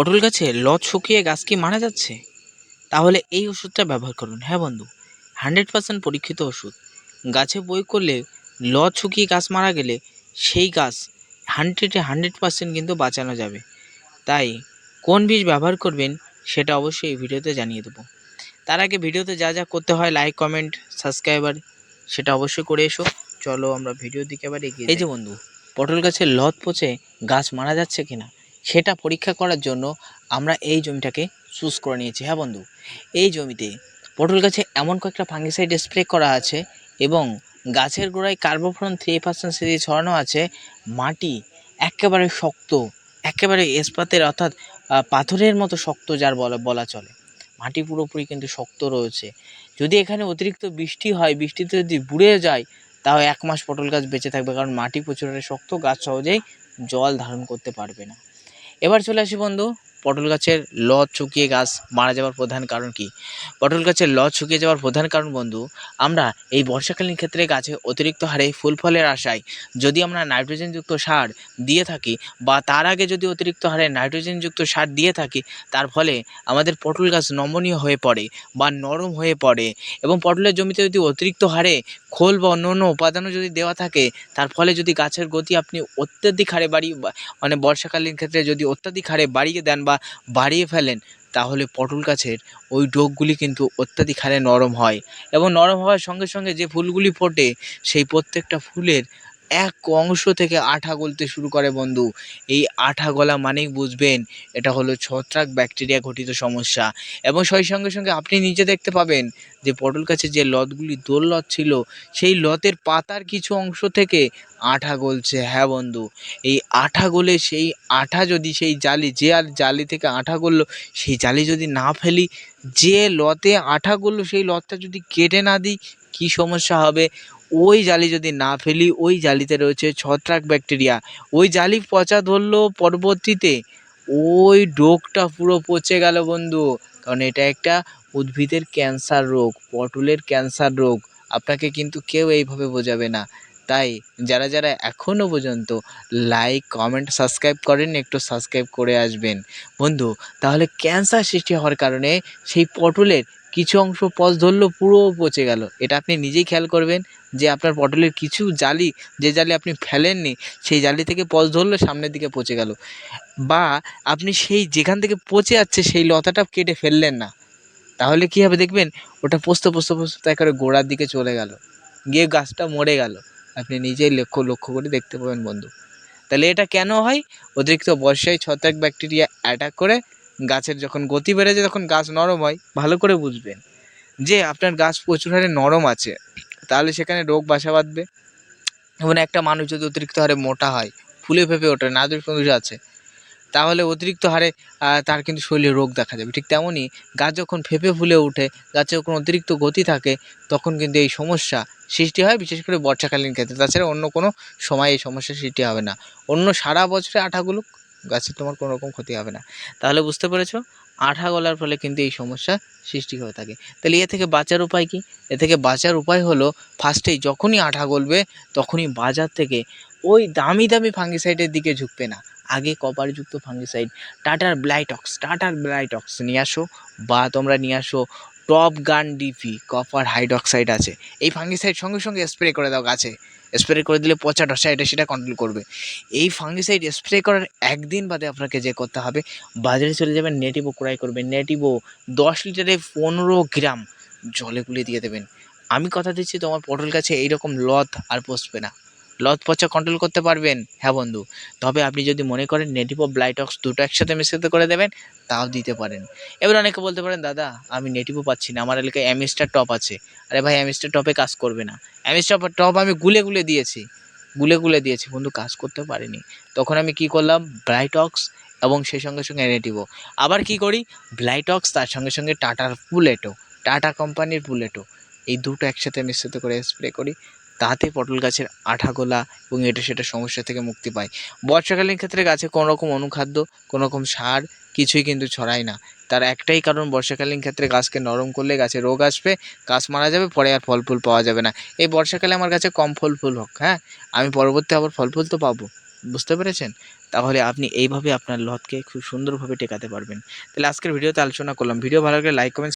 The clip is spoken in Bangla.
পটল গাছে লত শুকিয়ে গাছ কি মারা যাচ্ছে? তাহলে এই ওষুধটা ব্যবহার করুন হ্যাঁ বন্ধু? হান্ড্রেড পার্সেন্ট পরীক্ষিত ওষুধ। গাছে বই করলে লত শুকিয়ে গাছ মারা গেলে সেই গাছ হান্ড্রেডে হান্ড্রেড পার্সেন্ট কিন্তু বাঁচানো যাবে। তাই কোন বীজ ব্যবহার করবেন সেটা অবশ্যই এই ভিডিওতে জানিয়ে দেবো। তার আগে ভিডিওতে যা যা করতে হয় লাইক কমেন্ট সাবস্ক্রাইবার সেটা অবশ্যই করে এসো। চলো আমরা ভিডিওর দিকে এবার এগিয়ে এই যে বন্ধু পটল গাছের লত পচে গাছ মারা যাচ্ছে কিনা? সেটা পরীক্ষা করার জন্য আমরা এই জমিটাকে চুজ করে নিয়েছি হ্যাঁ বন্ধু? এই জমিতে পটল গাছে এমন কয়েকটা ফাঙ্গিসাইড স্প্রে করা আছে এবং গাছের গোড়ায় কার্বোফ্রন থ্রি পার্সেন্ট সিরিজ ছড়ানো আছে, মাটি একেবারে শক্ত, একেবারে ইস্পাতের অর্থাৎ পাথরের মতো শক্ত যার বলা বলা চলে। মাটি পুরোপুরি কিন্তু শক্ত রয়েছে। যদি এখানে অতিরিক্ত বৃষ্টি হয়, বৃষ্টিতে যদি বুড়ে যায়, তাও এক মাস পটল গাছ বেঁচে থাকবে কারণ মাটি প্রচুর শক্ত গাছ সহজেই জল ধারণ করতে পারবে না। এবার চলে আসি বন্ধু পটল গাছের ল শুকিয়ে গাছ মারা যাওয়ার প্রধান কারণ কি? পটল গাছের ল শুকিয়ে যাওয়ার প্রধান কারণ বন্ধু, আমরা এই বর্ষাকালীন ক্ষেত্রে গাছে অতিরিক্ত হারে ফুল ফলের আশায় যদি আমরা নাইট্রোজেনযুক্ত সার দিয়ে থাকি বা তার আগে যদি অতিরিক্ত হারে নাইট্রোজেনযুক্ত সার দিয়ে থাকি, তার ফলে আমাদের পটল গাছ নমনীয় হয়ে পড়ে বা নরম হয়ে পড়ে এবং পটলের জমিতে যদি অতিরিক্ত হারে খোল বা অন্য অন্য উপাদানও যদি দেওয়া থাকে, তার ফলে যদি গাছের গতি আপনি অত্যাধিক হারে বাড়িয়ে বা- মানে বর্ষাকালীন ক্ষেত্রে যদি অত্যাধিক হারে বাড়িয়ে দেন বা বাড়িয়ে ফেলেন, তাহলে পটল গাছের ওই ডোকগুলি কিন্তু অত্যাধিক হারে নরম হয়। এবং নরম হওয়ার সঙ্গে সঙ্গে যে ফুলগুলি ফোটে, সেই প্রত্যেকটা ফুলের এক অংশ থেকে আঠা গলতে শুরু করে বন্ধু। এই আঠা গলা মানেই বুঝবেন এটা হলো ছত্রাক ব্যাকটেরিয়া ঘটিত সমস্যা। এবং সেই সঙ্গে সঙ্গে আপনি নিজে দেখতে পাবেন যে পটল গাছের যে লতগুলি দোল লত ছিল, সেই লতের পাতার কিছু অংশ থেকে আঠা গলছে। হ্যাঁ বন্ধু, এই আঠা গলে সেই আঠা যদি সেই জালি, যে আর জালি থেকে আঠা গললো, সেই জালি যদি না ফেলি, যে লতে আঠা গললো, সেই লতটা যদি কেটে না দিই, কী সমস্যা হবে? ওই জালি যদি না ফেলি, ওই জালিতে রয়েছে ছত্রাক ব্যাকটেরিয়া। ওই জালি পচা ধরলো পরবর্তীতে। ওই ডোকটা পুরো পচে গেল বন্ধু। কারণ এটা একটা উদ্ভিদের ক্যান্সার রোগ, পটলের ক্যান্সার রোগ। আপনাকে কিন্তু কেউ এইভাবে বোঝাবে না। তাই যারা যারা এখনও পর্যন্ত লাইক, কমেন্ট, সাবস্ক্রাইব করেন একটু সাবস্ক্রাইব করে আসবেন। বন্ধু, তাহলে ক্যান্সার সৃষ্টি হওয়ার কারণে সেই পটলের কিছু অংশ পচ ধরলো, পুরো পচে গেল। এটা আপনি নিজেই খেয়াল করবেন যে আপনার পটলের কিছু জালি, যে জালি আপনি ফেলেননি, সেই জালি থেকে পচ ধরলো, সামনের দিকে পচে গেল। বা আপনি সেই যেখান থেকে পচে যাচ্ছে, সেই লতাটা কেটে ফেললেন না। তাহলে কী হবে দেখবেন, ওটা পোস্ত পোস্ত পোস্ত একেবারে গোড়ার দিকে চলে গেল। গিয়ে গাছটা মরে গেল। আপনি নিজেই লক্ষ্য লক্ষ্য করে দেখতে পাবেন বন্ধু। তাহলে এটা কেন হয়? অতিরিক্ত বর্ষায় ছত্রাক ব্যাকটেরিয়া অ্যাটাক করে গাছের যখন গতি বেড়ে যায় তখন গাছ নরম হয়, ভালো করে বুঝবেন। যে আপনার গাছ প্রচুর হারে নরম আছে, তাহলে সেখানে রোগ বাসা বাঁধবে। এবং একটা মানুষ যদি অতিরিক্ত হারে মোটা হয়, ফুলে ফেঁপে ওঠে নাদুস ফন্দুস আছে, তাহলে অতিরিক্ত হারে তার কিন্তু শরীরে রোগ দেখা যাবে। ঠিক তেমনই গাছ যখন ফেঁপে ফুলে ওঠে, গাছে যখন অতিরিক্ত গতি থাকে, তখন কিন্তু এই সমস্যা সৃষ্টি হয়, বিশেষ করে বর্ষাকালীন ক্ষেত্রে। তাছাড়া অন্য কোনো সময় এই সমস্যার সৃষ্টি হবে না। অন্য সারা বছরে আঠাগুলো গাছের তোমার কোনো রকম ক্ষতি হবে না। তাহলে বুঝতে পেরেছ, আঠা গলার ফলে কিন্তু এই সমস্যা সৃষ্টি হয়ে থাকে। তাহলে এ থেকে বাঁচার উপায় কি? এ থেকে বাঁচার উপায় হলো ফার্স্টেই যখনই আঠা গলবে, তখনই বাজার থেকে ওই দামি দামি ফাঙ্গিসাইডের দিকে ঝুঁকবে না। আগে কপারযুক্ত ফাঙ্গিসাইড টাটার ব্লাইটক্স টাটার ব্লাইটক্স নিয়ে আসো বা তোমরা নিয়ে আসো টপ গান ডিপি কপার হাইড্রক্সাইড আছে। এই ফাঙ্গিসাইড সঙ্গে সঙ্গে স্প্রে করে দাও গাছে। স্প্রে করে দিলে পচা টসা এটা সেটা কন্ট্রোল করবে। এই ফাঙ্গিসাইড স্প্রে করার একদিন বাদে আপনাকে যে করতে হবে, বাজারে চলে যাবেন নেটিভো ক্রয় করবেন। নেটিভো দশ লিটারে পনেরো গ্রাম জলে গুলিয়ে দিয়ে দেবেন। আমি কথা দিচ্ছি, তোমার পটল গাছে এইরকম লত আর পচবে না। লত পচা কন্ট্রোল করতে পারবেন। হ্যাঁ বন্ধু, তবে আপনি যদি মনে করেন নেটিভ নেটিভো ব্লাইটক্স দুটো একসাথে মিশ্রিত করে দেবেন, তাও দিতে পারেন। এবার অনেকে বলতে পারেন, দাদা, আমি নেটিভো পাচ্ছি না, আমার এলাকায় অ্যামিস্টার টপ আছে। আরে ভাই অ্যামিস্টার টপে কাজ করবে না। অ্যামিস্টার টপ আমি গুলে গুলে দিয়েছি, গুলে গুলে দিয়েছি, বন্ধু কাজ করতে পারিনি। তখন আমি কি করলাম? ব্রাইটক্স এবং সেই সঙ্গে সঙ্গে নেটিভো আবার কি করি? ব্লাইটক্স তার সঙ্গে সঙ্গে টাটার পুলেটো টাটা কোম্পানির পুলেটো এই দুটো একসাথে মিশ্রিত করে স্প্রে করি। তাতে পটল গাছের আঠা গোলা এবং এটা সেটা সমস্যা থেকে মুক্তি পায়। বর্ষাকালীন ক্ষেত্রে গাছে কোনো রকম অনুখাদ্য, কোনো রকম সার কিছুই কিন্তু ছড়ায় না। তার একটাই কারণ, বর্ষাকালীন ক্ষেত্রে গাছকে নরম করলে গাছে রোগ আসবে, গাছ মারা যাবে, পরে আর ফল ফুল পাওয়া যাবে না। এই বর্ষাকালে আমার কাছে কম ফল ফুল হোক হ্যাঁ? আমি পরবর্তী আবার ফল ফুল তো পাবো, বুঝতে পেরেছেন? তাহলে আপনি এইভাবে আপনার লতকে খুব সুন্দরভাবে টেকাতে পারবেন। তাহলে আজকের ভিডিওতে আলোচনা করলাম। ভিডিও ভালো লাগলে লাইক, কমেন্ট